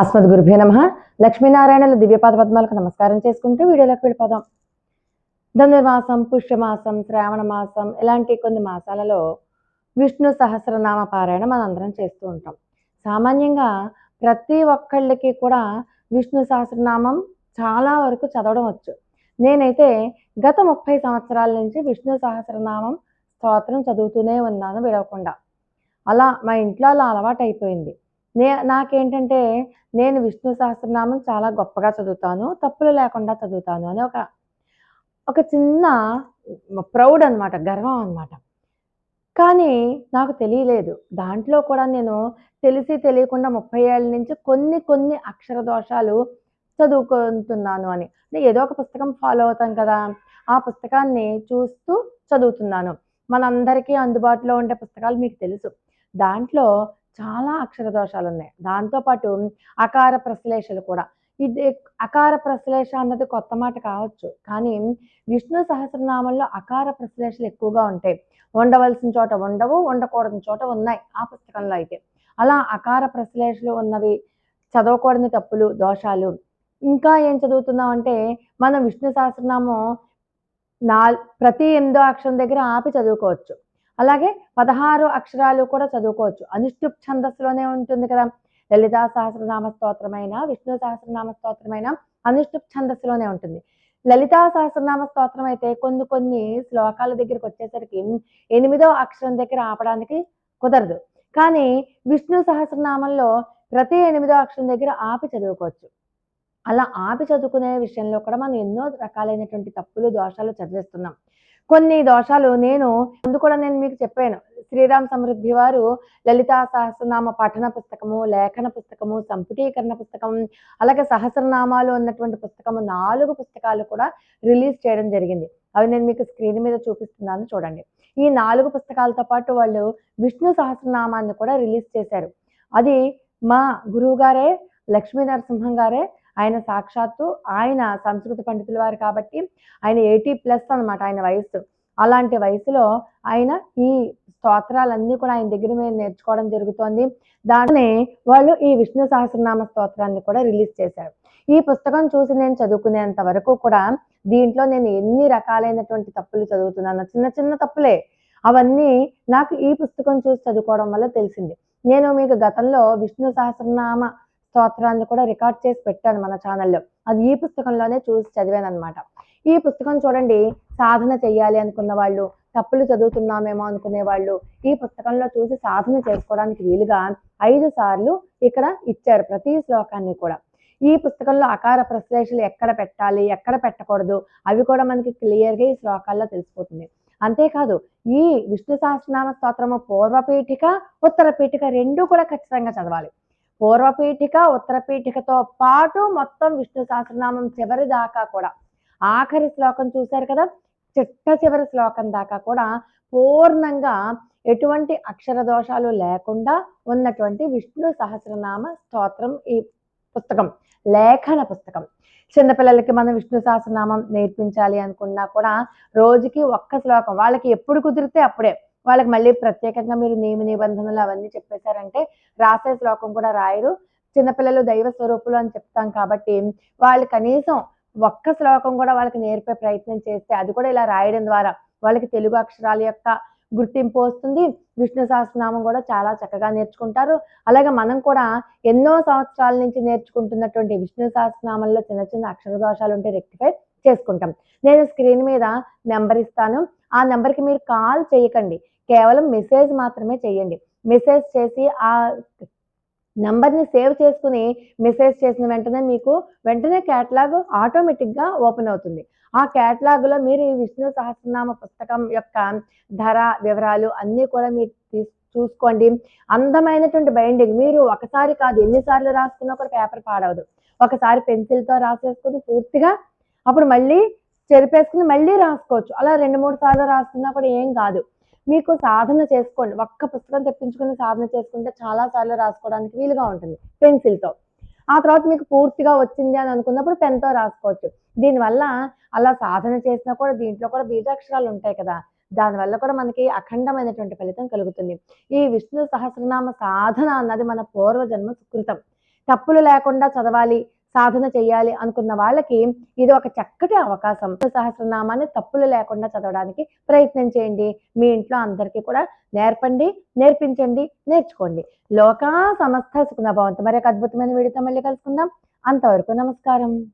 అస్మద్ గురుభ్యో నమ. లక్ష్మీనారాయణల దివ్యపాద పద్మాలకు నమస్కారం చేసుకుంటూ వీడియోలోకి వెళ్ళిపోదాం. ధనుర్మాసం పుష్యమాసం శ్రావణ మాసం ఇలాంటి కొన్ని మాసాలలో విష్ణు సహస్రనామ పారాయణ మనందరం చేస్తూ ఉంటాం. సామాన్యంగా ప్రతి ఒక్కళ్ళకి కూడా విష్ణు సహస్రనామం చాలా వరకు చదవడం వచ్చు. నేనైతే గత ముప్పై సంవత్సరాల నుంచి విష్ణు సహస్రనామం స్తోత్రం చదువుతూనే ఉన్నాను విడవకుండా అలా మా ఇంట్లో అలా అలవాటు అయిపోయింది నే నాకేంటంటే నేను విష్ణు సహస్రనామం చాలా గొప్పగా చదువుతాను తప్పులు లేకుండా చదువుతాను అని ఒక ఒక చిన్న ప్రౌడ్ అన్నమాట గర్వం అన్నమాట. కానీ నాకు తెలియలేదు. దాంట్లో కూడా నేను తెలిసి తెలియకుండా ముప్పై ఏళ్ళ నుంచి కొన్ని కొన్ని అక్షర దోషాలు చదువుకుంటున్నాను అని. అంటే ఏదో ఒక పుస్తకం ఫాలో అవుతాం కదా ఆ పుస్తకాన్ని చూస్తూ చదువుతున్నాను. మనందరికీ అందుబాటులో ఉండే పుస్తకాలు మీకు తెలుసు. దాంట్లో చాలా అక్షర దోషాలు ఉన్నాయి. దాంతోపాటు అకార ప్రశ్లేషలు కూడా. ఇది అకార ప్రశ్లేష అన్నది కొత్త మాట కావచ్చు. కానీ విష్ణు సహస్రనామంలో అకార ప్రశ్లేషలు ఎక్కువగా ఉంటాయి. ఉండవలసిన చోట ఉండవు ఉండకూడని చోట ఉన్నాయి ఆ పుస్తకంలో అయితే. అలా అకార ప్రశ్లేషలు ఉన్నవి చదవకూడని తప్పులు దోషాలు. ఇంకా ఏం చదువుతున్నాం అంటే మనం విష్ణు సహస్రనామం నా ప్రతి ఎనిమిదో అక్షరం దగ్గర ఆపి చదువుకోవచ్చు. అలాగే పదహారు అక్షరాలు కూడా చదువుకోవచ్చు. అనుష్ఠుప్ ఛందస్సులోనే ఉంటుంది కదా. లలితా సహస్రనామ స్తోత్రమైన విష్ణు సహస్రనామ స్తోత్రమైన అనుష్ఠుప్ ఛందస్సులోనే ఉంటుంది. లలితా సహస్రనామ స్తోత్రం అయితే కొన్ని కొన్ని శ్లోకాల దగ్గరికి వచ్చేసరికి ఎనిమిదో అక్షరం దగ్గర ఆపడానికి కుదరదు. కానీ విష్ణు సహస్రనామంలో ప్రతి ఎనిమిదో అక్షరం దగ్గర ఆపి చదువుకోవచ్చు. అలా ఆపి చదువుకునే విషయంలో కూడా మనం ఎన్నో రకాలైనటువంటి తప్పులు దోషాలు చదివేస్తున్నాం. కొన్ని దోషాలు నేను ముందు కూడా నేను మీకు చెప్పాను. శ్రీరామ్ సమృద్ధి వారు లలితా సహస్రనామ పఠన పుస్తకము లేఖన పుస్తకము సంపుటీకరణ పుస్తకం అలాగే సహస్రనామాలు ఉన్నటువంటి పుస్తకము నాలుగు పుస్తకాలు కూడా రిలీజ్ చేయడం జరిగింది. అవి నేను మీకు స్క్రీన్ మీద చూపిస్తున్నాను చూడండి. ఈ నాలుగు పుస్తకాలతో పాటు వాళ్ళు విష్ణు సహస్రనామాన్ని కూడా రిలీజ్ చేశారు. అది మా గురువు గారే లక్ష్మీ నరసింహం గారే ఆయన సాక్షాత్తు ఆయన సంస్కృత పండితుల వారు కాబట్టి ఆయన ఎయిటీ ప్లస్ అనమాట ఆయన వయస్సు. అలాంటి వయసులో ఆయన ఈ స్తోత్రాలన్నీ కూడా ఆయన దగ్గర మీద నేర్చుకోవడం జరుగుతోంది. దాంట్లోనే వాళ్ళు ఈ విష్ణు సహస్రనామ స్తోత్రాన్ని కూడా రిలీజ్ చేశారు. ఈ పుస్తకం చూసి నేను చదువుకునేంత వరకు కూడా దీంట్లో నేను ఎన్ని రకాలైనటువంటి తప్పులు చదువుతున్నాను చిన్న చిన్న తప్పులే. అవన్నీ నాకు ఈ పుస్తకం చూసి చదువుకోవడం వల్ల తెలిసింది. నేను మీకు గతంలో విష్ణు సహస్రనామ స్తోత్రాన్ని కూడా రికార్డ్ చేసి పెట్టాను మన ఛానల్లో. అది ఈ పుస్తకంలోనే చూసి చదివాను అనమాట ఈ పుస్తకం చూడండి సాధన చేయాలి అనుకున్న వాళ్ళు తప్పులు చదువుతున్నామేమో అనుకునే వాళ్ళు ఈ పుస్తకంలో చూసి సాధన చేసుకోవడానికి వీలుగా ఐదు సార్లు ఇక్కడ ఇచ్చారు ప్రతి శ్లోకాన్ని కూడా. ఈ పుస్తకంలో అకార ప్రశ్లేషలు ఎక్కడ పెట్టాలి ఎక్కడ పెట్టకూడదు అవి కూడా మనకి క్లియర్గా ఈ శ్లోకాల్లో తెలిసిపోతుంది. అంతేకాదు ఈ విష్ణు సహస్రనామ స్తోత్రము పూర్వపీఠిక ఉత్తర పీఠిక రెండు కూడా ఖచ్చితంగా చదవాలి. పూర్వపీఠిక ఉత్తరపీఠికతో పాటు మొత్తం విష్ణు సహస్రనామం చివరి దాకా కూడా. ఆఖరి శ్లోకం చూశారు కదా? చిట్ట చివరి శ్లోకం దాకా కూడా పూర్ణంగా ఎటువంటి అక్షర దోషాలు లేకుండా ఉన్నటువంటి విష్ణు సహస్రనామ స్తోత్రం ఈ పుస్తకం లేఖన పుస్తకం. చిన్నపిల్లలకి మనం విష్ణు సహస్రనామం నేర్పించాలి అనుకున్నా కూడా రోజుకి ఒక్క శ్లోకం వాళ్ళకి ఎప్పుడు కుదిరితే అప్పుడే. వాళ్ళకి మళ్ళీ ప్రత్యేకంగా మీరు నియమ నిబంధనలు అవన్నీ చెప్పేశారంటే రాసే శ్లోకం కూడా రాయరు. చిన్నపిల్లలు దైవ స్వరూపులు అని చెప్తాం కాబట్టి వాళ్ళు కనీసం ఒక్క శ్లోకం కూడా వాళ్ళకి నేర్పే ప్రయత్నం చేస్తే అది కూడా ఇలా రాయడం ద్వారా వాళ్ళకి తెలుగు అక్షరాల యొక్క గుర్తింపు వస్తుంది. విష్ణు సహస్రనామం కూడా చాలా చక్కగా నేర్చుకుంటారు. అలాగే మనం కూడా ఎన్నో సంవత్సరాల నుంచి నేర్చుకుంటున్నటువంటి విష్ణు సహస్రనామంలో చిన్న చిన్న అక్షర దోషాలు ఉంటే రెక్టిఫై చేసుకుంటాం. నేను స్క్రీన్ మీద నెంబర్ ఇస్తాను. ఆ నెంబర్కి మీరు కాల్ చేయకండి. కేవలం మెసేజ్ మాత్రమే చేయండి. మెసేజ్ చేసి ఆ నంబర్ని సేవ్ చేసుకుని మెసేజ్ చేసిన వెంటనే మీకు వెంటనే క్యాటలాగ్ ఆటోమేటిక్గా ఓపెన్ అవుతుంది. ఆ క్యాటలాగ్లో మీరు ఈ విష్ణు సహస్రనామ పుస్తకం యొక్క ధర వివరాలు అన్నీ కూడా మీరు తీసు చూసుకోండి. అందమైనటువంటి బైండింగ్. మీరు ఒకసారి కాదు ఎన్నిసార్లు రాసుకున్నా ఒక పేపర్ పాడవదు. ఒకసారి పెన్సిల్తో రాసేసుకుని పూర్తిగా అప్పుడు మళ్ళీ చెరిపేసుకుని మళ్ళీ రాసుకోవచ్చు. అలా రెండు మూడు సార్లు రాసుకున్నా కూడా ఏం కాదు. మీకు సాధన చేసుకోండి. ఒక్క పుస్తకం తెప్పించుకుని సాధన చేసుకుంటే చాలా సార్లు రాసుకోవడానికి వీలుగా ఉంటుంది పెన్సిల్తో. ఆ తర్వాత మీకు పూర్తిగా వచ్చింది అని అనుకున్నప్పుడు పెన్తో రాసుకోవచ్చు. దీనివల్ల అలా సాధన చేసినా కూడా దీంట్లో కూడా బీజాక్షరాలు ఉంటాయి కదా. దానివల్ల కూడా మనకి అఖండమైనటువంటి ఫలితం కలుగుతుంది. ఈ విష్ణు సహస్రనామ సాధన అన్నది మన పూర్వజన్మ సుకృతం. తప్పులు లేకుండా చదవాలి. సాధన చేయాలి అనుకున్న వాళ్ళకి ఇది ఒక చక్కటి అవకాశం. సహస్రనామాన్ని తప్పులు లేకుండా చదవడానికి ప్రయత్నం చేయండి. మీ ఇంట్లో అందరికీ కూడా నేర్పండి నేర్పించండి నేర్చుకోండి. లోకా సమస్త సుఖన భవంతు మరి ఒక అద్భుతమైన వీడితో మళ్ళీ కలుసుకుందాం. అంతవరకు నమస్కారం.